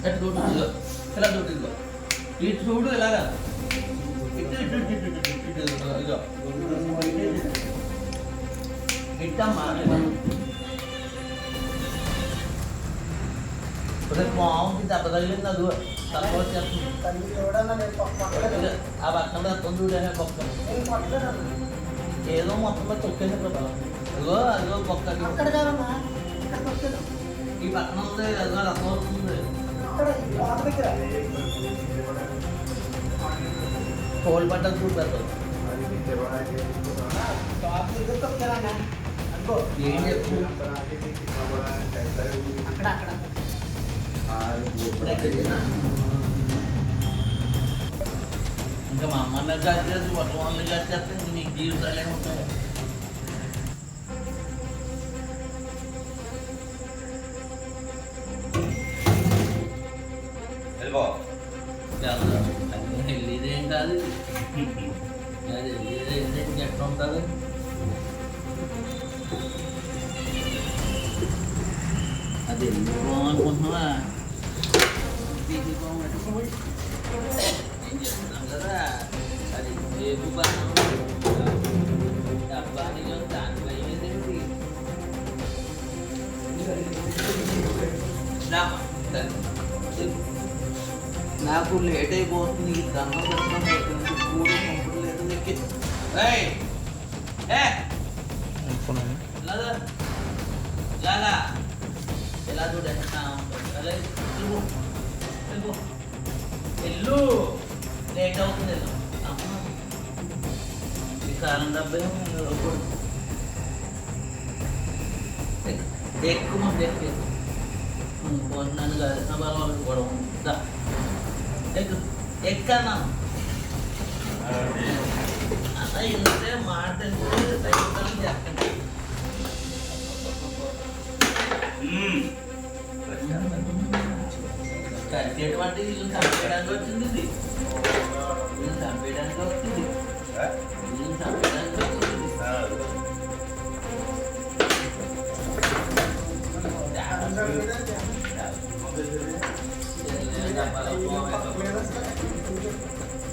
ఎటు చూడు ఇదిగో. ఇలా చూడు ఇదిగో ఇటు చూడు ఎలాగా ఇటు ఇటు ఇటు ఇటు ఇటు ఇదిగో ఇట్టమ్మా రేపు మామూలు దెబ్బ తగిలింది అది తక్కువ వచ్చేస్తుంది ఆ పక్కన ఏదో మొత్తం తొక్కేసి కదా అదిగో పక్క ఈ పక్కన ఉంది అదిగో రసం వస్తుంది ఇక్కడ ఈ పాత దగ్గర కోల్ పడ్డది చూపెడతారు పాత దగ్గర తొక్కానన్నా అనుకో ఏం చెప్పు అక్కడ అక్కడ ఇంకా మా అమ్మని కాచేసి ఒక వాళ్ళని కాచేస్తే ఇంక మీకు జీవితాలే ఉంటాయి ఉంటుంది అది వెళ్ళిపోదాం అనుకుంటున్నావా తీసిపోదాం అనుకుంటున్నావా? ఏం చెప్తున్నాం కదా అది రేపు బాగా డబ్బాని దాని భయం ఏదేంటి రామా, సరే. నాకు లేట్ అయిపోతుంది ఈ దండం పెట్టడం పోతుంది కూడి పంపుడు లేదు నీకు ఏయ్! ఏ! లాగా. లాగా. ఎలా చూడండి అలా వెళ్ళు. వెళ్ళు. వెళ్ళు లేట్ అవుతుంది. ఈ కాలం డబ్బే ఎక్కువ మంది ఎక్కువ నన్ను కలిసిన వాళ్ళకి కూడా ఉందా ఎక్కు ఎక్కన్నా అలా ఇంతే కలిసేటువంటి ఇల్లు చంపేయడానికి వచ్చింది ఇది ఇల్లు చంపేయడానికి వచ్చింది ఇల్లు చంపేయడానికి వచ్చింది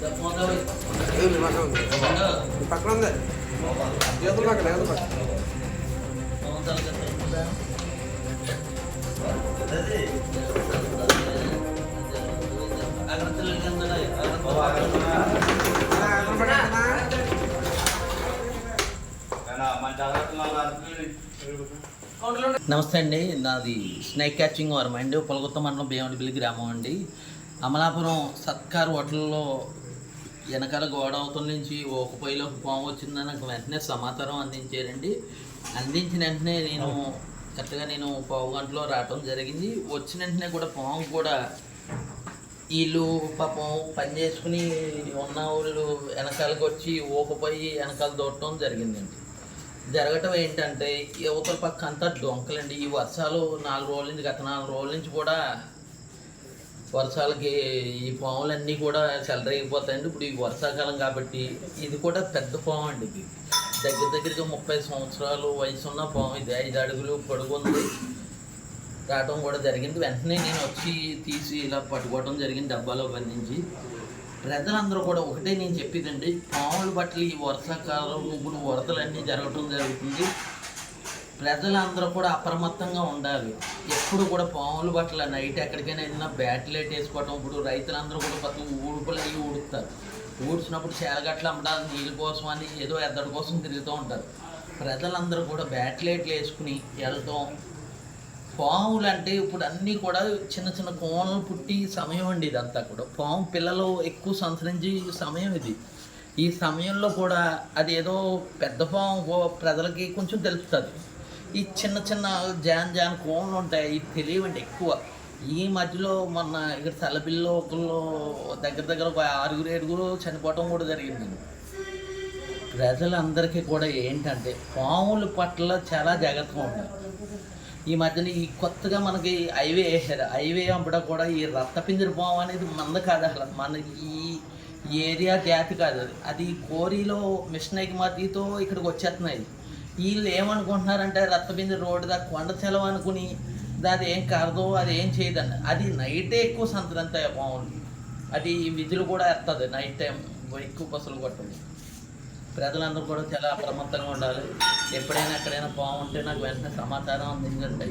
పక్కన ఉంది పక్కన పక్కన నమస్తే అండి. నాది స్నేక్ క్యాచింగ్ వారం. అండి పొలగొత్త మండలం భీమడిపల్లి గ్రామం అండి. అమలాపురం సత్కార్ హోటల్లో వెనకాల గోడ అవతల నుంచి ఒక పొయ్యిలో పాము వచ్చిందని నాకు వెంటనే సమాచారం అందించారండి. అందించిన వెంటనే నేను కరెక్ట్గా నేను పావు గంటలో రావటం జరిగింది. వచ్చిన వెంటనే కూడా పాము కూడా వీళ్ళు పాపం పని చేసుకుని ఉన్న వాళ్ళు వెనకాలకి వచ్చి ఊకపోయి వెనకాల దూడటం జరిగిందండి. జరగటం ఏంటంటే ఈ యువతల పక్క అంతా డొంకలండి. ఈ వర్షాలు నాలుగు రోజుల నుంచి గత నాలుగు రోజుల నుంచి కూడా వర్షాలకి ఈ పాములన్నీ కూడా చెలరేగిపోతాయండి ఇప్పుడు ఈ వర్షాకాలం కాబట్టి ఇది కూడా పెద్ద పాము అండి ఇది. దగ్గర దగ్గరగా ముప్పై సంవత్సరాలు వయసు ఉన్న పాము ఇది. ఐదు అడుగులు పడుకుంది రావటం కూడా జరిగింది. వెంటనే నేను వచ్చి తీసి ఇలా పట్టుకోవడం జరిగింది డబ్బాలో బంధించి. ప్రజలందరూ కూడా ఒకటే నేను చెప్పేదండి. పాముల బట్టలు ఈ వర్షాకాలం ఇప్పుడు వరదలన్నీ జరగటం జరుగుతుంది. ప్రజలందరూ కూడా అప్రమత్తంగా ఉండాలి. ఎప్పుడు కూడా పాములు బట్టలు నైట్ ఎక్కడికైనా వెళ్ళినా బ్యాట్లెట్ వేసుకోవటం. ఇప్పుడు రైతులందరూ కూడా కొత్త ఊడుపులు అవి ఊడుస్తారు ఊడ్చినప్పుడు చేలగట్లు అమ్మడానికి నీళ్ళ కోసం అని ఏదో ఎద్దడి కోసం తిరుగుతూ ఉంటారు. ప్రజలందరూ కూడా బ్యాట్లెట్లు వేసుకుని వెళ్తాం. పాములు అంటే ఇప్పుడు అన్నీ కూడా చిన్న చిన్న కోనలు పుట్టి సమయం అండి ఇదంతా కూడా. పాము పిల్లలు ఎక్కువ సంతరించి సమయం ఇది. ఈ సమయంలో కూడా అది ఏదో పెద్ద పాము ప్రజలకి కొంచెం తెలుస్తుంది. ఈ చిన్న చిన్న జాన్ జాన్ కోన్లు ఉంటాయి ఇవి తెలియవండి ఎక్కువ. ఈ మధ్యలో మొన్న ఇక్కడ తలపిల్లి ఒకళ్ళు దగ్గర దగ్గర ఒక ఆరుగురు ఏడుగురు చనిపోవటం కూడా జరిగిందండి ప్రజలందరికీ కూడా ఏంటంటే పాముల పట్ల చాలా జాగ్రత్తగా ఉండాలి. ఈ మధ్యన ఈ కొత్తగా మనకి హైవే వేసారు హైవే అప్పుడు కూడా ఈ రక్తపింజర పాము అనేది మంద కాదు అసలు. మన ఈ ఏరియా జాతి కాదు అది. అది కోరిలో మిషన్ ఎగుమతితో ఇక్కడికి వచ్చేస్తున్నాయి. వీళ్ళు ఏమనుకుంటున్నారంటే రత్తబింది రోడ్డు దాకా కొండ సెలవు అనుకుని అది ఏం కాదు అది ఏం చేయదండి అది నైటే ఎక్కువ సంతరంత బాగుంది అది విధులు కూడా ఎత్తది నైట్ టైం ఎక్కువ బస్సులు కొట్టదు ప్రజలందరూ కూడా చాలా అప్రమత్తంగా ఉండాలి. ఎప్పుడైనా ఎక్కడైనా బాగుంటే నాకు వెంటనే సమాచారం అందించండి.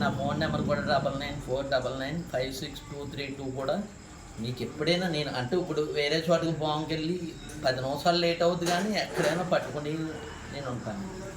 నా ఫోన్ నెంబర్ కూడా double nine four double nine five six two three two కూడా మీకు ఎప్పుడైనా నేను అంటే ఇప్పుడు వేరే చోటకి బాగుంకెళ్ళి పది నిమిషాలు లేట్ అవుద్ది కానీ ఎక్కడైనా పట్టుకుని నేను ఉంటాను.